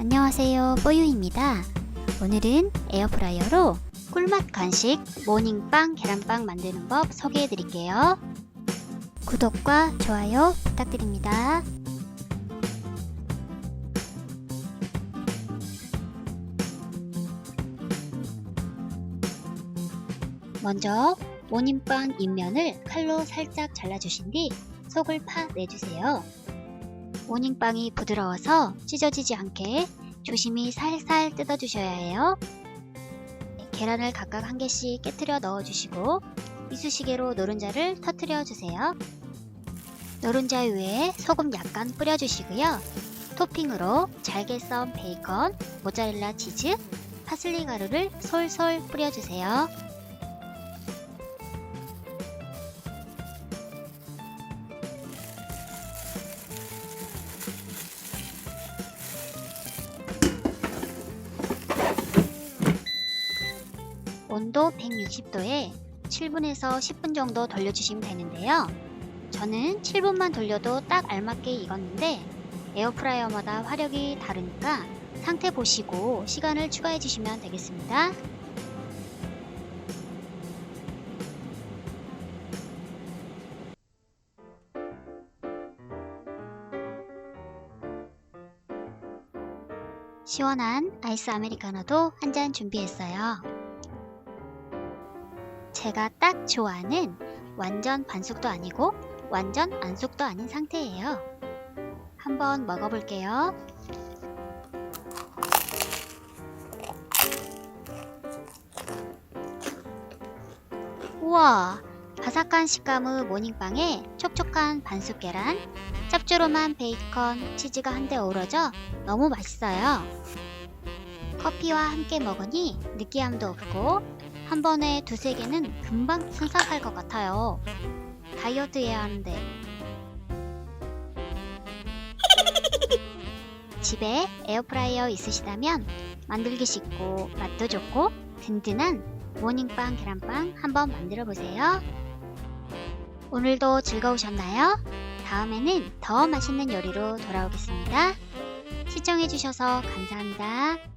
안녕하세요. 뽀유입니다. 오늘은 에어프라이어로 꿀맛 간식 모닝빵 계란빵 만드는 법 소개해 드릴게요. 구독과 좋아요 부탁드립니다. 먼저 모닝빵 윗면을 칼로 살짝 잘라주신 뒤 속을 파 내주세요 모닝빵이 부드러워서 찢어지지 않게 조심히 살살 뜯어주셔야 해요. 계란을 각각 한 개씩 깨뜨려 넣어주시고 이쑤시개로 노른자를 터트려 주세요. 노른자 위에 소금 약간 뿌려주시고요. 토핑으로 잘게 썬 베이컨, 모짜렐라 치즈, 파슬리 가루를 솔솔 뿌려주세요. 온도 160도에 7분에서 10분 정도 돌려주시면 되는데요. 저는 7분만 돌려도 딱 알맞게 익었는데 에어프라이어마다 화력이 다르니까 상태 보시고 시간을 추가해 주시면 되겠습니다. 시원한 아이스 아메리카노도 한 잔 준비했어요. 제가 딱 좋아하는 완전 반숙도 아니고 완전 안숙도 아닌 상태예요. 한번 먹어볼게요. 우와, 바삭한 식감의 모닝빵에 촉촉한 반숙 계란, 짭조름한 베이컨, 치즈가 한데 어우러져 너무 맛있어요. 커피와 함께 먹으니 느끼함도 없고 한 번에 두세 개는 금방 순삭할 것 같아요. 다이어트 해야 하는데. 집에 에어프라이어 있으시다면 만들기 쉽고 맛도 좋고 든든한 모닝빵 계란빵 한번 만들어 보세요. 오늘도 즐거우셨나요? 다음에는 더 맛있는 요리로 돌아오겠습니다. 시청해주셔서 감사합니다.